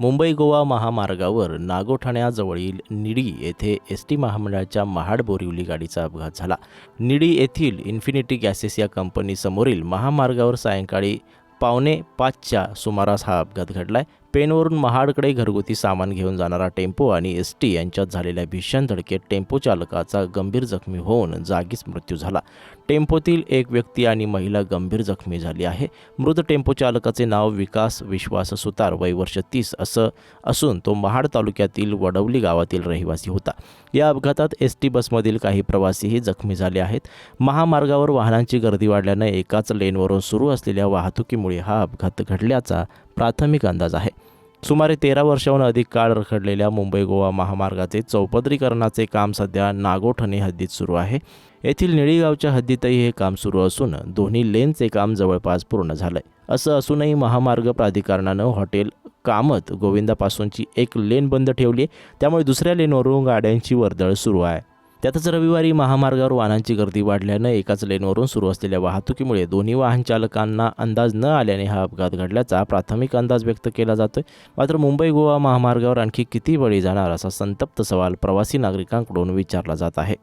मुंबई गोवा महामार्गावर नागोठाण्याजवळील निडी येथे एस टी महामंडळाच्या महाड बोरिवली गाडीचा अपघात झाला. निडी येथील इन्फिनिटी गॅसेस या कंपनीसमोरील महामार्गावर सायंकाळी पावणे पाचच्या सुमारास हा अपघात घडला आहे पेनवरून महाडकडे घरगुती सामान घेऊन जाणारा टेम्पो आणि एस टी यांच्यात झालेल्या भीषण धडकेत टेम्पो चालकाचा गंभीर जखमी होऊन जागीच मृत्यू झाला. टेम्पोतील एक व्यक्ती आणि महिला गंभीर जखमी झाली आहे. मृत टेम्पो चालकाचे नाव विकास विश्वास सुतार वय वर्ष तीस असं असून तो महाड तालुक्यातील वडवली गावातील रहिवासी होता. या अपघातात एस टी बसमधील काही प्रवासीही जखमी झाले आहेत. महामार्गावर वाहनांची गर्दी वाढल्यानं एकाच लेनवरून सुरू असलेल्या वाहतुकीमुळे हा अपघात घडल्याचा प्राथमिक अंदाज आहे. सुमारे तेरा वर्षाहून अधिक काळ रखडलेल्या मुंबई गोवा महामार्गाचे चौपदरीकरणाचे काम सध्या नागोठणे हद्दीत सुरू आहे. येथील निळीगावच्या हद्दीतही हे काम सुरू असून दोन्ही लेनचे काम जवळपास पूर्ण झालंय. असं असूनही महामार्ग प्राधिकरणानं हॉटेल कामत गोविंदापासूनची एक लेन बंद ठेवली आहे त्यामुळे दुसऱ्या लेनवरून गाड्यांची वर्दळ सुरू आहे. त्यातच रविवारी महामार्गावर वाहनांची गर्दी वाढल्यानं एकाच लेनवरून सुरू असलेल्या वाहतुकीमुळे दोन्ही वाहन चालकांना अंदाज न आल्याने हा अपघात घडल्याचा प्राथमिक अंदाज व्यक्त केला जातोय. मात्र मुंबई गोवा महामार्गावर आणखी किती बळी जाणार असा संतप्त सवाल प्रवासी नागरिकांकडून विचारला जात आहे.